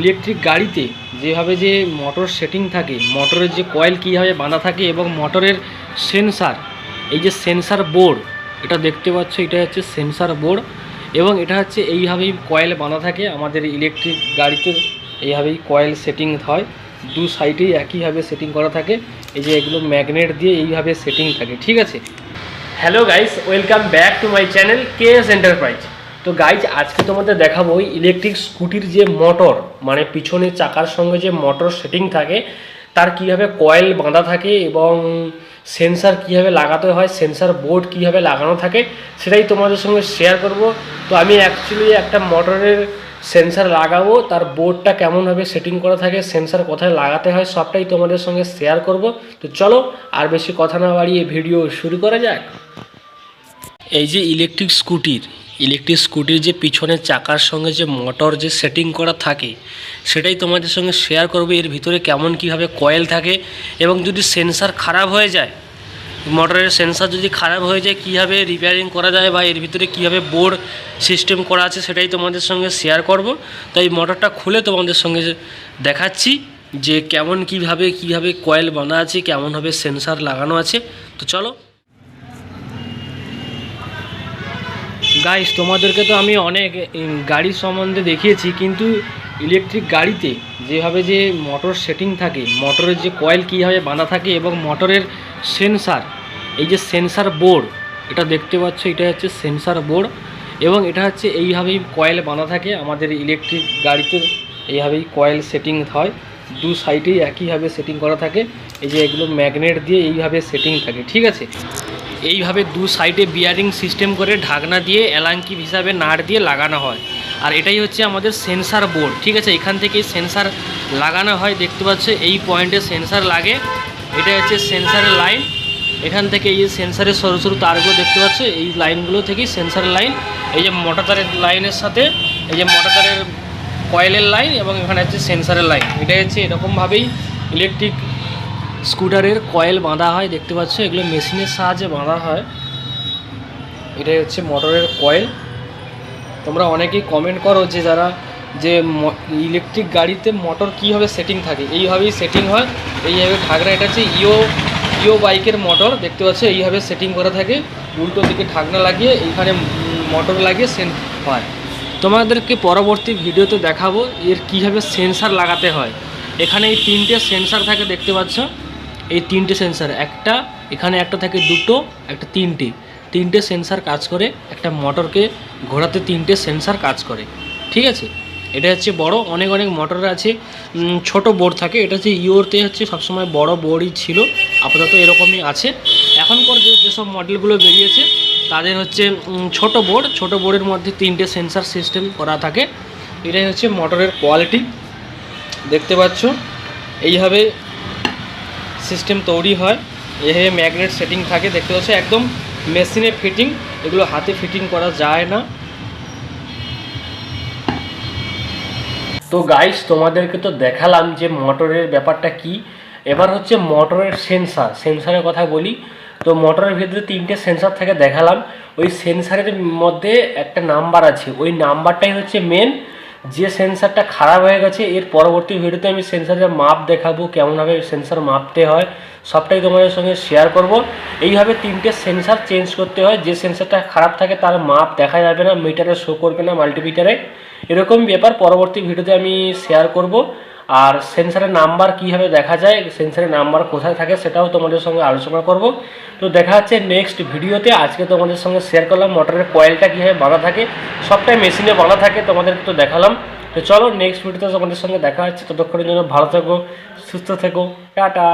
Electric গাড়িতে যেভাবে যে মোটর সেটিং থাকে মোটরের যে কয়েল কীভাবে বাঁধা থাকে এবং মোটরের সেন্সার এই যে সেন্সার বোর্ড এটা দেখতে পাচ্ছ, এটা হচ্ছে সেন্সার বোর্ড এবং এটা হচ্ছে এইভাবেই কয়েল বাঁধা থাকে। আমাদের ইলেকট্রিক গাড়িতে এইভাবেই কয়েল সেটিং হয়। দু সাইডেই একইভাবে সেটিং করা থাকে। এই যে এগুলো ম্যাগনেট দিয়ে এইভাবে সেটিং থাকে, ঠিক আছে? Hello guys welcome back to my channel K S enterprise তো গাইজ আজকে তোমাদের দেখাবো ইলেকট্রিক স্কুটির যে মোটর মানে পিছনের চাকার সঙ্গে যে মোটর সেটিং থাকে, তার কীভাবে কয়েল বাঁধা থাকে এবং সেন্সার কীভাবে লাগাতে হয় সেন্সার বোর্ড কীভাবে লাগানো থাকে, সেটাই তোমাদের সঙ্গে শেয়ার করব। তো আমি অ্যাকচুয়ালি একটা মোটরের সেন্সার লাগাবো, তার বোর্ডটা কেমনভাবে সেটিং করা থাকে সেন্সার কোথায় লাগাতে হয়, সবটাই তোমাদের সঙ্গে শেয়ার করব। তো চলো, আর বেশি কথা না বাড়িয়ে ভিডিও শুরু করা যাক। এই যে ইলেকট্রিক স্কুটির ইলেকট্রিক স্কুটির যে পিছনের চাকার সঙ্গে যে মোটর যে সেটিং করা থাকে, সেটাই তোমাদের সঙ্গে শেয়ার করবে। এর ভিতরে কেমন কীভাবে কয়েল থাকে এবং যদি সেন্সার খারাপ হয়ে যায়, মোটরের সেন্সার যদি খারাপ হয়ে যায়, কীভাবে রিপেয়ারিং করা যায় বা এর ভিতরে কীভাবে বোর্ড সিস্টেম করা আছে, সেটাই তোমাদের সঙ্গে শেয়ার করব। তাই মোটরটা খুলে তোমাদের সঙ্গে দেখাচ্ছি যে কেমন কীভাবে কীভাবে কয়েল বাঁধা আছে কেমনভাবে সেন্সার লাগানো আছে। তো চলো গাইস তোমাদেরকে তো আমি অনেক গাড়ির সম্বন্ধে দেখিয়েছি, কিন্তু ইলেকট্রিক গাড়িতে যেভাবে যে মোটর সেটিং থাকে মোটরের যে কয়েল কীভাবে বাঁধা থাকে এবং মোটরের সেন্সার এই যে সেন্সার বোর্ড এটা দেখতে পাচ্ছ, এটা হচ্ছে সেন্সার বোর্ড এবং এটা হচ্ছে এইভাবেই কয়েল বাঁধা থাকে, আমাদের ইলেকট্রিক গাড়িতে এইভাবেই কয়েল সেটিং হয়। দু সাইডেই একইভাবে সেটিং করা থাকে। এই যে এগুলো ম্যাগনেট দিয়ে এইভাবে সেটিং থাকে, ঠিক আছে? এইভাবে দু সাইডে বিয়ারিং সিস্টেম করে ঢাকনা দিয়ে অ্যালাঙ্কি হিসাবে নাট দিয়ে লাগানো হয়। আর এটাই হচ্ছে আমাদের সেন্সার বোর্ড ঠিক আছে? এখান থেকেই সেন্সার লাগানো হয়, দেখতে পাচ্ছ? এই পয়েন্টে সেন্সার লাগে। এটা হচ্ছে সেন্সারের লাইন এখান থেকে এই যে সেন্সারের সরু সরু তারগুলো দেখতে পাচ্ছ? এই লাইনগুলো থেকেই সেন্সারের লাইন এই যে মোটর তারের লাইনের সাথে, এই যে মোটর তারের কয়েলের লাইন এবং এখানে হচ্ছে সেন্সারের লাইন। এটাই হচ্ছে এরকমভাবেই ইলেকট্রিক স্কুটারের কয়েল বাঁধা হয়, দেখতে পাচ্ছ? এগুলো মেশিনের সাহায্যে বাঁধা হয়। এটাই হচ্ছে মোটরের কয়েল। তোমরা অনেকেই কমেন্ট করো যে যারা, যে ইলেকট্রিক গাড়িতে মোটর কীভাবে সেটিং থাকে। এইভাবেই সেটিং হয়। এইভাবে ঢাকনা, এটা হচ্ছে ইও ইও বাইকের মোটর দেখতে পাচ্ছ? এইভাবে সেটিং করা থাকে। উল্টো দিকে ঢাকনা লাগিয়ে, এইখানে মোটর লাগিয়ে সেন হয়। তোমাদেরকে পরবর্তী ভিডিওতে দেখাবো এর কীভাবে সেন্সার লাগাতে হয়। এখানে এই তিনটে সেন্সার থাকে, দেখতে পাচ্ছ? এই তিনটে সেন্সার, একটা, এখানে একটা থাকে দুটো, একটা তিনটে। তিনটে সেন্সার কাজ করে, একটা মোটরকে ঘোরাতে তিনটে সেন্সার কাজ করে। ঠিক আছে? এটা হচ্ছে বড়, অনেক অনেক মোটর আছে ছোট বোর্ড থাকে। এটা হচ্ছে ইওরতে হচ্ছে সবসময় বড় বোর্ডই ছিল, আপাতত এরকমই আছে। এখনকার যে যেসব মডেলগুলো বেরিয়েছে তাদের হচ্ছে ছোট বোর্ড। ছোট বোর্ডের মধ্যে তিনটে সেন্সার সিস্টেম করা থাকে। এটাই হচ্ছে মোটরের কোয়ালিটি। দেখতে পাচ্ছ, এইভাবে সিস্টেম তৈরি হয়। এভাবে ম্যাগনেট সেটিং থাকে। দেখতে পাচ্ছ, একদম মেশিনে ফিটিং। এগুলো হাতে ফিটিং করা যায় না। তো গাইস তোমাদেরকে তো দেখালাম যে মোটরের ব্যাপারটা কি। এবার হচ্ছে মোটরের সেন্সার সেন্সারের কথা বলি। তো মোটরের ভিতরে তিনটে সেন্সার থাকে দেখালাম। ওই সেন্সারের মধ্যে একটা নাম্বার আছে। ওই নাম্বারটাই হচ্ছে মেন যে সেন্সারটা খারাপ হয়ে গেছে, এর পরবর্তী ভিডিওতে আমি সেন্সারের মাপ দেখাবো, কেমনভাবে সেন্সার মাপতে হয়। সবটাই তোমাদের সঙ্গে শেয়ার করব। এইভাবে তিনটে সেন্সার চেঞ্জ করতে হয়। যে সেন্সারটা খারাপ থাকে, তার মাপ দেখা যাবে না মিটারে শো করবে না মাল্টিমিটারে এরকম ব্যাপার পরবর্তী ভিডিওতে আমি শেয়ার করব। আর সেন্সারের নাম্বার কীভাবে দেখা যায় সেন্সারের নাম্বার কোথায় থাকে সেটাও তোমাদের সঙ্গে আলোচনা করব। তো দেখা যাচ্ছে নেক্সট ভিডিওতে। আজকে তোমাদের সঙ্গে শেয়ার করলাম মোটরের কয়েলটা কীভাবে বাঁধা থাকে। সবটাই মেশিনে বাঁধা থাকে, তোমাদেরকে তো দেখালাম। তো চলো নেক্সট ভিডিওতে তোমাদের সঙ্গে দেখা হচ্ছে। ততক্ষণের জন্য ভালো থেকো, সুস্থ থেকো, টাটা।